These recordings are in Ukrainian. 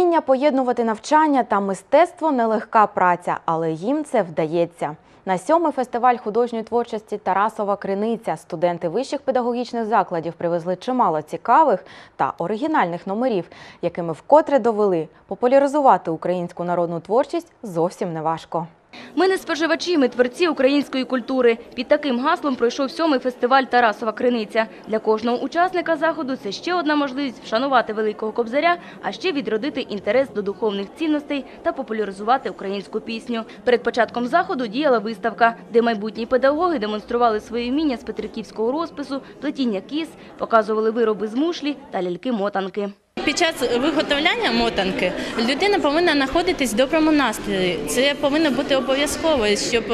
Вміння поєднувати навчання та мистецтво нелегка праця, але їм це вдається. На сьомий фестиваль художньої творчості Тарасова Криниця студенти вищих педагогічних закладів привезли чимало цікавих та оригінальних номерів, якими вкотре довели популяризувати українську народну творчість зовсім неважко. Ми не споживачі, ми творці української культури. Під таким гаслом пройшов сьомий фестиваль Тарасова Криниця. Для кожного учасника заходу це ще одна можливість вшанувати великого кобзаря, а ще відродити інтерес до духовних цінностей та популяризувати українську пісню. Перед початком заходу діяла виставка, де майбутні педагоги демонстрували свої вміння з петриківського розпису, плетіння кіз, показували вироби з мушлі та ляльки-мотанки. Під час виготовляння мотанки людина повинна знаходитись в доброму настрої. Це повинно бути обов'язково, щоб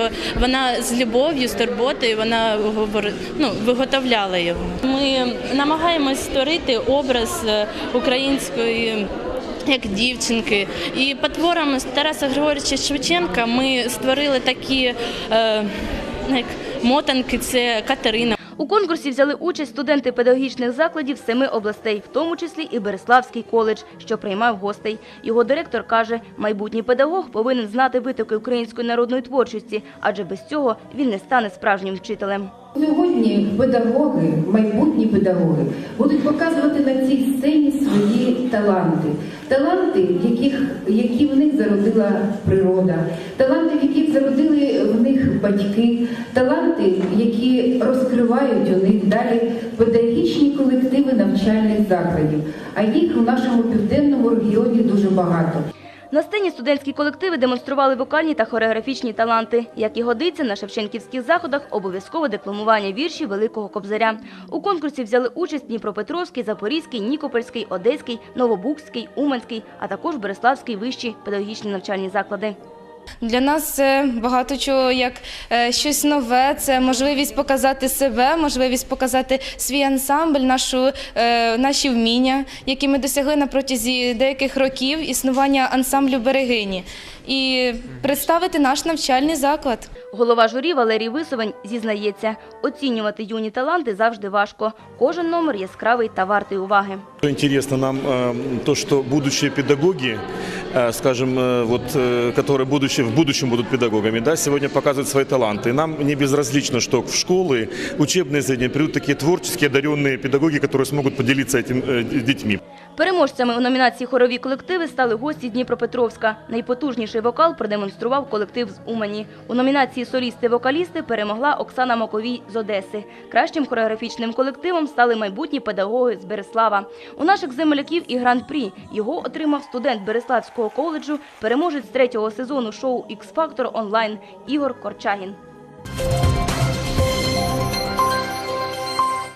вона з любов'ю, з турботою вона ну, виготовляла його. Ми намагаємось створити образ е, української. Як дівчинки, і по творам Тараса Григоровича Шевченка ми створили такі е, як мотанки. Це Катерина. У конкурсі взяли участь студенти педагогічних закладів семи областей, в тому числі і Береславський коледж, що приймав гостей. Його директор каже, майбутній педагог повинен знати витоки української народної творчості, адже без цього він не стане справжнім вчителем. Сьогодні педагоги, майбутні педагоги, будуть показувати на цій сцені свої таланти. Таланти, яких, які в них зародила природа, таланти, в яких зародили в них батьки, таланти, які розкривають у них далі педагогічні колективи навчальних закладів. А їх в нашому південному регіоні дуже багато. На сцені студентські колективи демонстрували вокальні та хореографічні таланти. Як і годиться, на шевченківських заходах обов'язкове декламування віршів Великого Кобзаря. У конкурсі взяли участь Дніпропетровський, Запорізький, Нікопольський, Одеський, Новобукський, Уманський, а також Береславський вищі педагогічні навчальні заклади. Для нас це багато чого як е, щось нове. Це можливість показати себе, можливість показати свій ансамбль, нашу, е, наші вміння, які ми досягли на протязі деяких років існування ансамблю берегині, і представити наш навчальний заклад. Голова журі Валерій Висовень зізнається, оцінювати юні таланти завжди важко. Кожен номер яскравий та вартий уваги. Интересно нам э, то, что будущие педагоги, э, скажем, э, вот, э, которые будущее, в будущем будут педагогами, да, сегодня показывают свои таланты. И нам не безразлично, что в школы, учебные заведения придут такие творческие, одаренные педагоги, которые смогут поделиться этим э, с детьми. Переможцями у номінації хорові колективи стали гості Дніпропетровська. Найпотужніший вокал продемонстрував колектив з Умані. У номінації солісти-вокалісти перемогла Оксана Маковій з Одеси. Кращим хореографічним колективом стали майбутні педагоги з Береслава. У наших земляків і гран-прі його отримав студент Береславського коледжу, переможець третього сезону шоу «Ікс-фактор онлайн Ігор Корчагін.